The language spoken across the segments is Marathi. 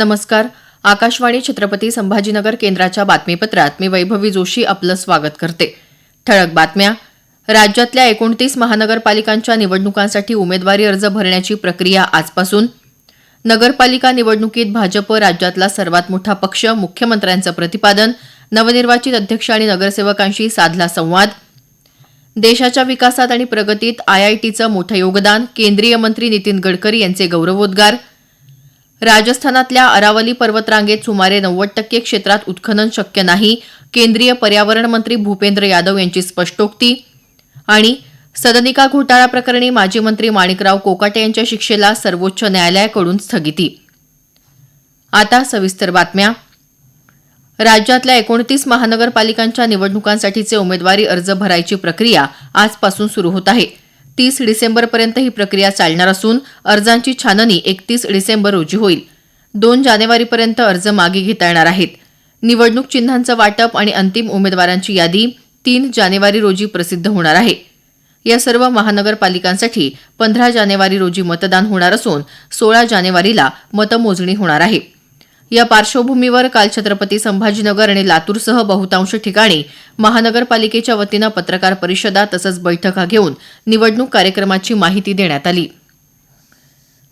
नमस्कार. आकाशवाणी छत्रपती संभाजीनगर केंद्राच्या बातमीपत्रात मी वैभवी जोशी आपलं स्वागत करते. ठळक बातम्या. राज्यातल्या एकोणतीस महानगरपालिकांच्या निवडणुकांसाठी उमेदवारी अर्ज भरण्याची प्रक्रिया आजपासून. नगरपालिका निवडणुकीत भाजप राज्यातला सर्वात मोठा पक्ष मुख्यमंत्र्यांचं प्रतिपादन नवनिर्वाचित अध्यक्ष आणि नगरसेवकांशी साधला संवाद. देशाच्या विकासात आणि प्रगतीत आयआयटीचं मोठं योगदान केंद्रीय मंत्री नितीन गडकरी यांचे गौरवोद्गार राजस्थानातल्या अरावली पर्वतरांगेत सुमारे नव्वद टक्के क्षेत्रात उत्खनन शक्य नाही केंद्रीय पर्यावरण मंत्री भूपेंद्र यादव यांची स्पष्टोक्ती. आणि सदनिका घोटाळा प्रकरणी माजी मंत्री माणिकराव कोकाटे यांच्या शिक्षेला सर्वोच्च न्यायालयाकडून स्थगिती. आता सविस्तर बातम्या. राज्यातल्या एकोणतीस महानगरपालिकांच्या निवडणुकांसाठीचे उमेदवारी अर्ज भरायची प्रक्रिया आजपासून सुरू होत आहे. तीस डिसेंबरपर्यंत ही प्रक्रिया चालणार असून अर्जांची छाननी एकतीस डिसेंबर रोजी होईल. दोन जानेवारीपर्यंत अर्ज मागे घेता येणार आहेत. निवडणूक चिन्हांचं वाटप आणि अंतिम उमेदवारांची यादी तीन जानेवारी रोजी प्रसिद्ध होणार आहे. या सर्व महानगरपालिकांसाठी पंधरा जानेवारी रोजी मतदान होणार असून सोळा जानेवारीला मतमोजणी होणार आहे. या पार्श्वभूमीवर काल छत्रपती संभाजीनगर आणि लातूरसह बहुतांश ठिकाणी महानगरपालिकेच्या वतीनं पत्रकार परिषदा तसंच बैठका घेऊन निवडणूक कार्यक्रमाची माहिती देण्यात आली.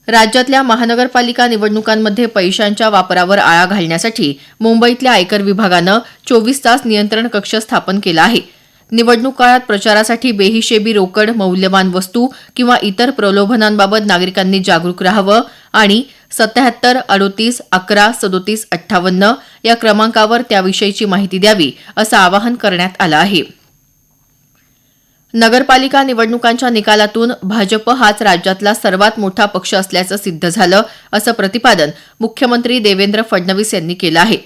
राज्यातल्या महानगरपालिका निवडणुकांमध्ये पैशांच्या वापरावर आळा घालण्यासाठी मुंबईतल्या आयकर विभागानं चोवीस तास नियंत्रण कक्ष स्थापन केला आहे. निवडणूक काळात प्रचारासाठी बेहिशेबी रोकड मौल्यवान वस्तू किंवा इतर प्रलोभनांबाबत नागरिकांनी जागरूक राहावं आणि सत्याहत्तर अडोतीस अकरा सदोतीस अठ्ठावन्न या क्रमांकावर त्याविषयीची माहिती द्यावी असं आवाहन करण्यात आलं आहे. नगरपालिका निवडणुकांच्या निकालातून भाजप हाच राज्यातला सर्वात मोठा पक्ष असल्याचं सिद्ध झालं असं प्रतिपादन मुख्यमंत्री देवेंद्र फडणवीस यांनी केलं आहे.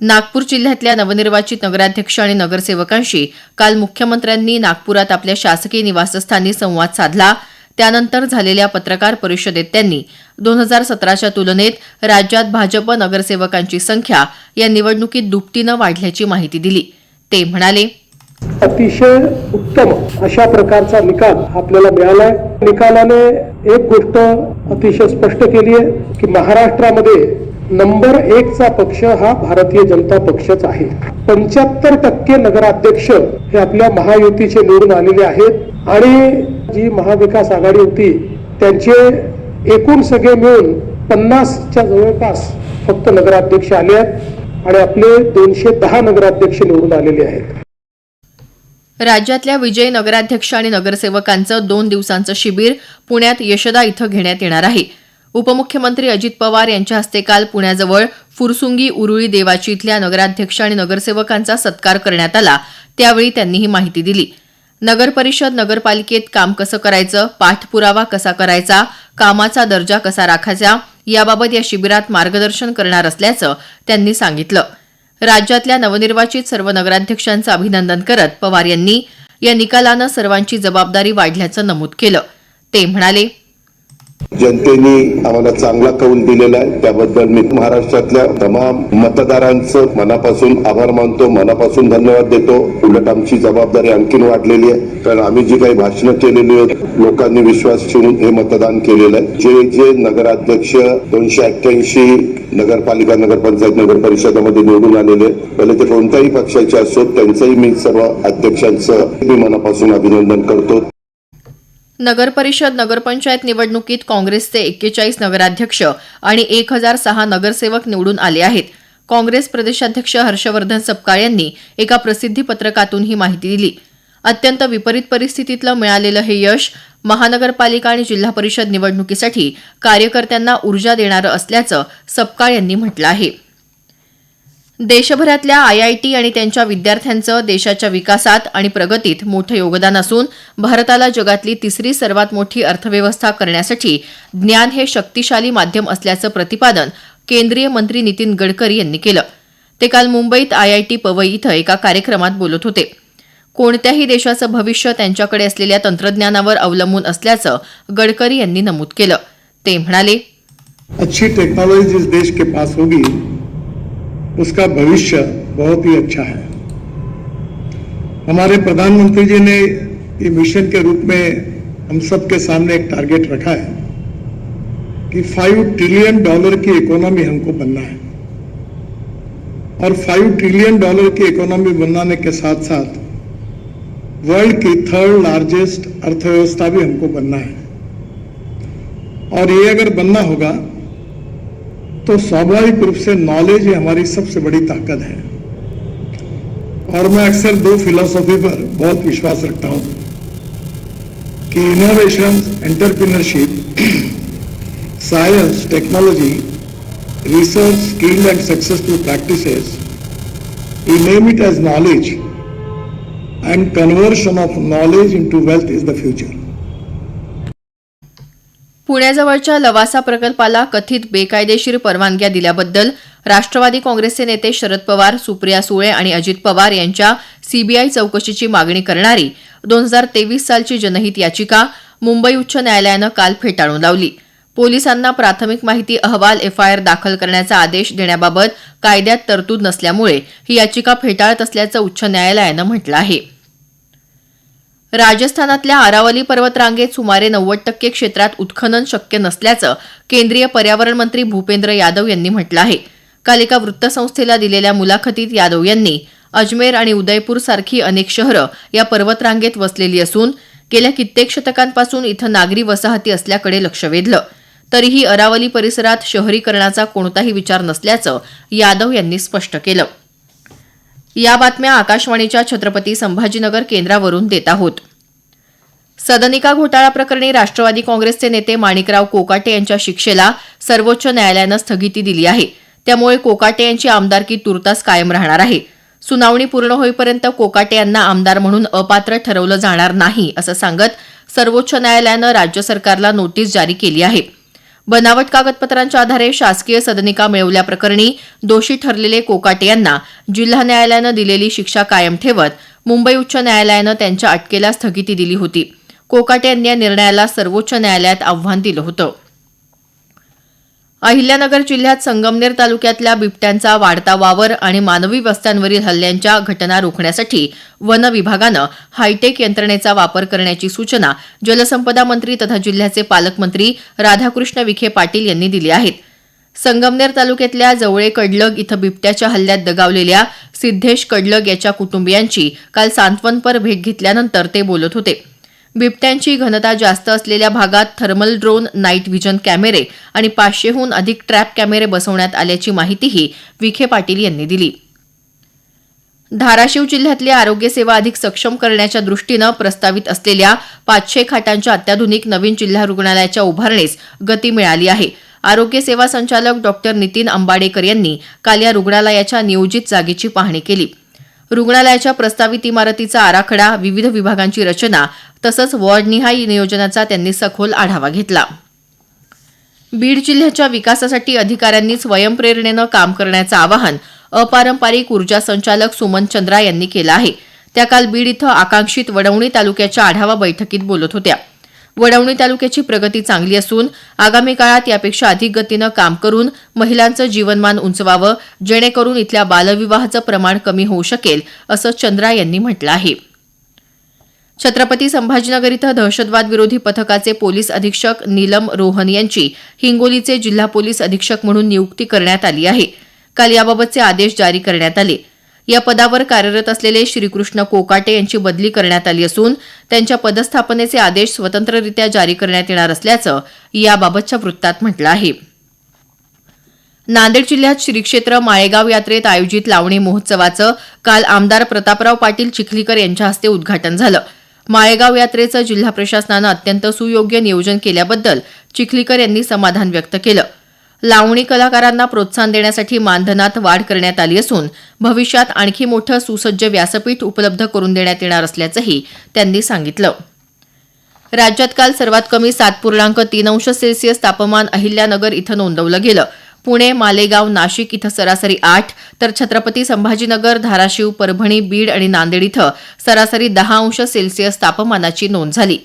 नागपूर जिल्ह्यातल्या नवनिर्वाचित नगराध्यक्ष आणि नगरसेवकांशी काल मुख्यमंत्र्यांनी नागपुरात आपल्या शासकीय निवासस्थानी संवाद साधला. त्यानंतर झालेल्या पत्रकार परिषदेत त्यांनी दोन हजार सतराच्या तुलनेत राज्यात भाजप नगरसेवकांची संख्या या निवडणुकीत दुपटीनं वाढल्याची माहिती दिली. ते म्हणाले अतिशय उत्तम अशा प्रकारचा निकाल आपल्याला मिळालाय. निकालाने एक गोष्ट अतिशय स्पष्ट केली आहे की महाराष्ट्रामध्ये नंबर एकचा पक्ष हा भारतीय जनता पक्षच आहे. पंच्याहत्तर टक्के नगराध्यक्ष हे आपल्या महायुतीचे निवडून आलेले आहेत आणि जी महाविकास आघाडी होती त्यांचे एकूण सगळे मिळून पन्नासच्या जवळपास फक्त नगराध्यक्ष आले आहेत आणि आपले दोनशे दहा नगराध्यक्ष निवडून आलेले आहेत. राज्यातल्या विजयी नगराध्यक्ष आणि नगरसेवकांचं दोन दिवसांचं शिबिर पुण्यात यशदा इथं घेण्यात येणार आहे. उपमुख्यमंत्री अजित पवार यांच्या हस्ते काल पुण्याजवळ फुरसुंगी उरुळी देवाची इथल्या नगराध्यक्ष आणि नगरसेवकांचा सत्कार करण्यात आला. त्यावेळी त्यांनी ही माहिती दिली. नगरपरिषद नगरपालिकेत काम कसं करायचं? पाठपुरावा कसा करायचा? कामाचा दर्जा कसा राखायचा? याबाबत या शिबिरात मार्गदर्शन करणार असल्याचं त्यांनी सांगितलं. राज्यातल्या नवनिर्वाचित सर्व नगराध्यक्षांचं अभिनंदन करत पवार यांनी या निकालानं सर्वांची जबाबदारी वाढल्याचं नमूद केलं. ते म्हणाले जनतेने आम्हाला चांगला कौल दिलेला आहे. त्याबद्दल मी महाराष्ट्रातल्या तमाम मतदारांचं मनापासून आभार मानतो मनापासून धन्यवाद देतो. उलट आमची जबाबदारी आणखीन वाढलेली आहे. कारण आम्ही जी काही भाषणं केलेली आहेत लोकांनी विश्वास ठेवून हे मतदान केलेलं आहे. जे जे नगराध्यक्ष दोनशे अठ्ठ्याऐंशी नगरपालिका नगरपंचायत नगर परिषदेमध्ये निवडून आलेले पहिले ते कोणत्याही पक्षाचे असोत त्यांचंही मी सर्व अध्यक्षांचं मी मनापासून अभिनंदन करतो. नगरपरिषद नगरपंचायत निवडणुकीत काँग्रेसचे एक्केचाळीस नगराध्यक्ष आणि एक हजार सहा नगरसेवक निवडून आले आहेत. काँग्रेस प्रदेशाध्यक्ष हर्षवर्धन सपकाळ यांनी एका प्रसिद्धी पत्रकातून ही माहिती दिली. अत्यंत विपरीत परिस्थितीतलं मिळालेलं हे यश महानगरपालिका आणि जिल्हा परिषद निवडणुकीसाठी कार्यकर्त्यांना ऊर्जा देणारं असल्याचं सपकाळ यांनी म्हटलं आहे. देशभरातल्या आयआयटी आणि त्यांच्या विद्यार्थ्यांचं देशाच्या विकासात आणि प्रगतीत मोठं योगदान असून भारताला जगातली तिसरी सर्वात मोठी अर्थव्यवस्था करण्यासाठी ज्ञान हे शक्तिशाली माध्यम असल्याचं प्रतिपादन केंद्रीय मंत्री नितीन गडकरी यांनी केलं. ते काल मुंबईत आयआयटी पवई इथं एका कार्यक्रमात बोलत होते. कोणत्याही देशाचं भविष्य त्यांच्याकडे असलेल्या तंत्रज्ञानावर अवलंबून असल्याचं गडकरी यांनी नमूद केलं. ते म्हणाले अच्छी टेक्नॉलॉजी जिस देश के पास होगी उसका भविष्य बहुत ही अच्छा है। हमारे प्रधानमंत्री जी ने ये मिशन के रूप में हम सबके सामने एक टारगेट रखा है कि फाइव ट्रिलियन डॉलर की इकोनॉमी हमको बनना है। और फाइव ट्रिलियन डॉलर की इकोनॉमी बनाने के साथ साथ वर्ल्ड की थर्ड लार्जेस्ट अर्थव्यवस्था भी हमको बनना है। और ये अगर बनना होगा तो स्वाभाविक रूप से नॉलेज ही हमारी सबसे बड़ी ताकत है। और मैं अक्सर दो फिलोसॉफी पर बहुत विश्वास रखता हूँ कि innovation entrepreneurship science technology research skill and successful practices name it as knowledge and conversion of knowledge into wealth is the future पुण्याजवळच्या Lavasa प्रकल्पाला कथित बेकायदेशीर परवानग्या दिल्याबद्दल राष्ट्रवादी काँग्रेसचे नेते शरद पवार सुप्रिया सुळे आणि अजित पवार यांच्या सीबीआय चौकशीची मागणी करणारी दोन हजार तेवीस सालची जनहित याचिका मुंबई उच्च न्यायालयानं काल फेटाळून लावली. पोलिसांना प्राथमिक माहिती अहवाल एफआयआर दाखल करण्याचा आदेश देण्याबाबत कायद्यात तरतूद नसल्यामुळे ही याचिका फेटाळत असल्याचं उच्च न्यायालयानं म्हटलं आहे. राजस्थानातल्या आरावली पर्वतरांगेत सुमारे नव्वद टक्के क्षेत्रात उत्खनन शक्य नसल्याचं केंद्रीय पर्यावरण मंत्री भूपेंद्र यादव यांनी म्हटलं आहे. काल एका वृत्तसंस्थेला दिलेल्या मुलाखतीत यादव यांनी अजमेर आणि उदयपूर सारखी अनेक शहरं या पर्वतरांगेत वसलेली असून गेल्या कित्येक शतकांपासून इथं नागरी वसाहती असल्याकडे लक्ष वेधलं. तरीही अरावली परिसरात शहरीकरणाचा कोणताही विचार नसल्याचं यादव यांनी स्पष्ट केलं. या बातम्या आकाशवाणीच्या छत्रपती संभाजीनगर केंद्रावरून देत आहोत. सदनिका घोटाळा प्रकरणी राष्ट्रवादी काँग्रेसचे नेते माणिकराव कोकाटे यांच्या शिक्षेला सर्वोच्च न्यायालयानं स्थगिती दिली आहे. त्यामुळे कोकाटे यांची आमदारकी तुर्तास कायम राहणार आहे. सुनावणी पूर्ण होईपर्यंत कोकाटे यांना आमदार म्हणून अपात्र ठरवलं जाणार नाही असं सांगत सर्वोच्च न्यायालयानं राज्य सरकारला नोटीस जारी केली आहे. बनावट कागदपत्रांच्या आधारे शासकीय सदनिका मिळवल्याप्रकरणी दोषी ठरलेले कोकाटे यांना जिल्हा न्यायालयानं दिलेली शिक्षा कायम ठेवत मुंबई उच्च न्यायालयानं त्यांच्या अटकेला स्थगिती दिली होती. कोकाटे यांनी या निर्णयाला सर्वोच्च न्यायालयात आव्हान दिलं होतं. अहिल्यानगर जिल्ह्यात संगमनेर तालुक्यातल्या बिबट्यांचा वाढता वावर आणि मानवी वस्त्यांवरील हल्ल्यांच्या घटना रोखण्यासाठी वन विभागानं हायटेक यंत्रणेचा वापर करण्याची सूचना जलसंपदा मंत्री तथा जिल्ह्याचे पालकमंत्री राधाकृष्ण विखे पाटील यांनी दिली आहेत. संगमनेर तालुक्यातल्या जवळे कडलग इथं बिबट्याच्या हल्ल्यात दगावलेल्या सिद्धेश कडलग याच्या कुटुंबियांची काल सांत्वनपर भेट घेतल्यानंतर ते बोलत होते. बिबट्यांची घनता जास्त असलेल्या भागात थर्मल ड्रोन नाईट व्हिजन कॅमेरे आणि पाचशेहून अधिक ट्रॅप कॅमेरे बसवण्यात आल्याची माहितीही विखे पाटील यांनी दिली. धाराशिव जिल्ह्यातली आरोग्य सेवा अधिक सक्षम करण्याच्या दृष्टीनं प्रस्तावित असलेल्या पाचशे खाटांच्या अत्याधुनिक नवीन जिल्हा रुग्णालयाच्या उभारणीस गती मिळाली आहे. आरोग्य सेवा संचालक डॉक्टर नितीन अंबाडेकर यांनी काल या रुग्णालयाच्या नियोजित जागेची पाहणी केली. रुग्णालयाच्या प्रस्तावित इमारतीचा आराखडा विविध विभागांची रचना तसंच वॉर्डनिहाय नियोजनाचा त्यांनी सखोल आढावा घेतला. बीड जिल्ह्याच्या विकासासाठी अधिकाऱ्यांनी स्वयंप्रेरणेनं काम करण्याचं आवाहन अपारंपरिक ऊर्जा संचालक सुमन चंद्रा यांनी केलं आहे. त्या काल बीड इथं आकांक्षित वडवणी तालुक्याच्या आढावा बैठकीत बोलत होत्या. वडवणी तालुक्याची प्रगती चांगली असून आगामी काळात यापेक्षा अधिक गतीनं काम करून महिलांचं जीवनमान उंचवावं जेणेकरून इथल्या बालविवाहाचं प्रमाण कमी होऊ शकेल असं चंद्रा यांनी म्हटलं आहे. छत्रपती संभाजीनगर इथं दहशतवाद विरोधी पथकाचे पोलीस अधीक्षक नीलम रोहन यांची हिंगोलीचे जिल्हा पोलीस अधीक्षक म्हणून नियुक्ती करण्यात आली आहे. काल याबाबतचे आदेश जारी करण्यात आले. या पदावर कार्यरत असलेले श्रीकृष्ण कोकाटे यांची बदली करण्यात आली असून त्यांच्या पदस्थापनेचे आदेश स्वतंत्ररित्या जारी करण्यात येणार असल्याचं याबाबतच्या वृत्तात म्हटलं आहे. नांदेड जिल्ह्यात श्री क्षेत्र माळेगाव यात्रेत आयोजित लावणी महोत्सवाचं काल आमदार प्रतापराव पाटील चिखलीकर यांच्या हस्ते उद्घाटन झालं. माळेगाव यात्रेचं जिल्हा प्रशासनानं अत्यंत सुयोग्य नियोजन केल्याबद्दल चिखलीकर यांनी समाधान व्यक्त केलं. लावणी कलाकारांना प्रोत्साहन देण्यासाठी मानधनात वाढ करण्यात आली असून भविष्यात आणखी मोठं सुसज्ज व्यासपीठ उपलब्ध करून देण्यात येणार असल्याचंही त्यांनी सांगितलं. राज्यात काल सर्वात कमी सात पूर्णांक तीन अंश सेल्सिअस तापमान अहिल्यानगर इथं नोंदवलं गेलं. पुणे मालेगाव नाशिक इथं सरासरी आठ तर छत्रपती संभाजीनगर धाराशिव परभणी बीड आणि नांदेड इथं सरासरी दहा अंश सेल्सिअस तापमानाची नोंद झाली.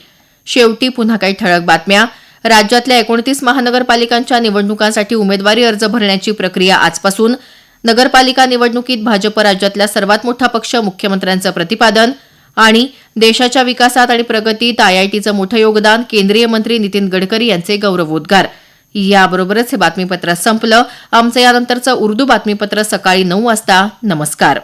शेवटी पुन्हा काही ठळक बातम्या. राज्यातल्या एकोणतीस महानगरपालिकांच्या निवडणुकांसाठी उमेदवारी अर्ज भरण्याची प्रक्रिया आजपासून. नगरपालिका निवडणुकीत भाजप राज्यातला सर्वात मोठा पक्ष मुख्यमंत्र्यांचं प्रतिपादन आणि देशाच्या विकासात आणि प्रगतीत आयआयटीचं मोठं योगदान केंद्रीय मंत्री नितीन गडकरी यांचे गौरवोद्गार. याबरोबरच हे बातमीपत्र संपलं. आमचं यानंतरचं उर्दू बातमीपत्र सकाळी नऊ वाजता. नमस्कार.